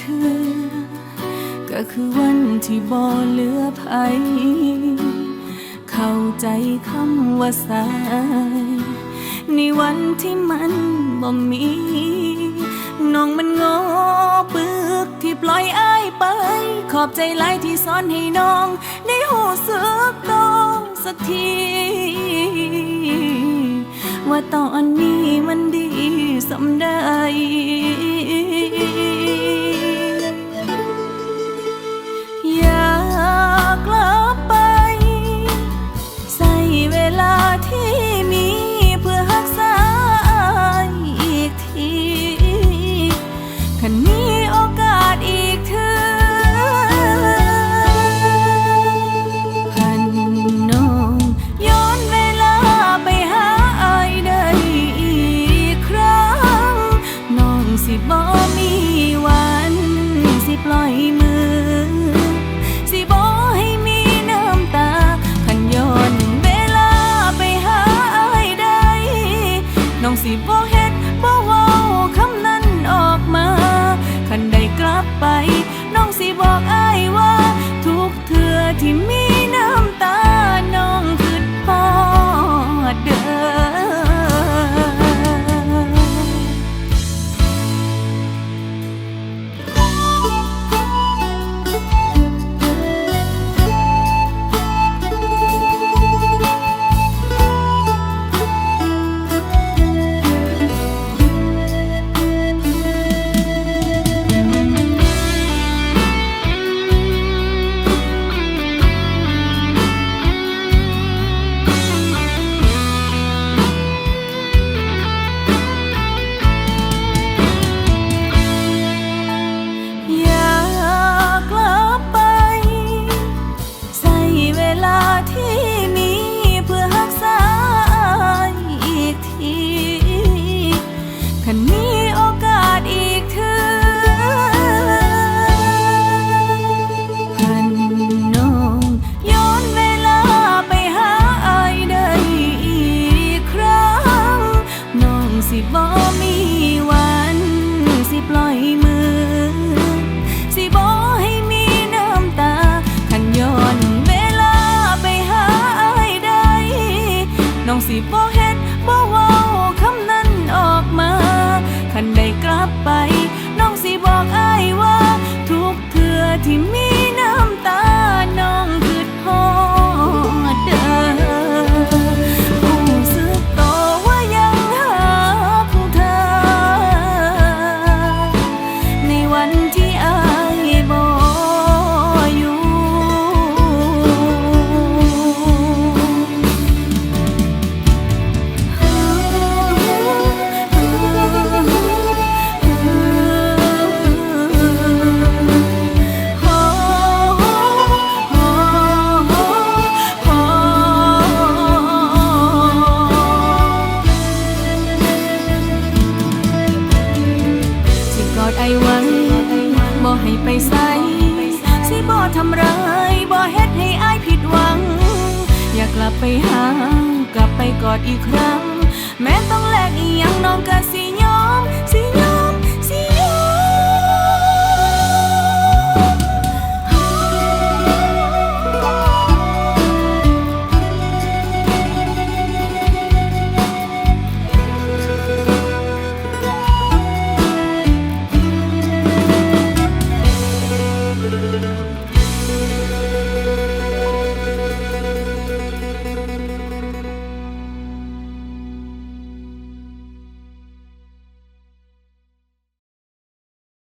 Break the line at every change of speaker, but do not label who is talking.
ธอ ก็คือวันที่บ่เหลือภัย เข้าใจคำว่าสาย ในวันที่มันบ่มีน้องมันงอปึกที่ปล่อยอ้ายไป ขอบใจหลายที่ซ้อนให้น้อง ได้หูสึกโตสักที ว่าตอนนี้มันดีสำได้ see. ลับไปหากลับไปกอดอีกครั้ง แม้ต้องแลกอี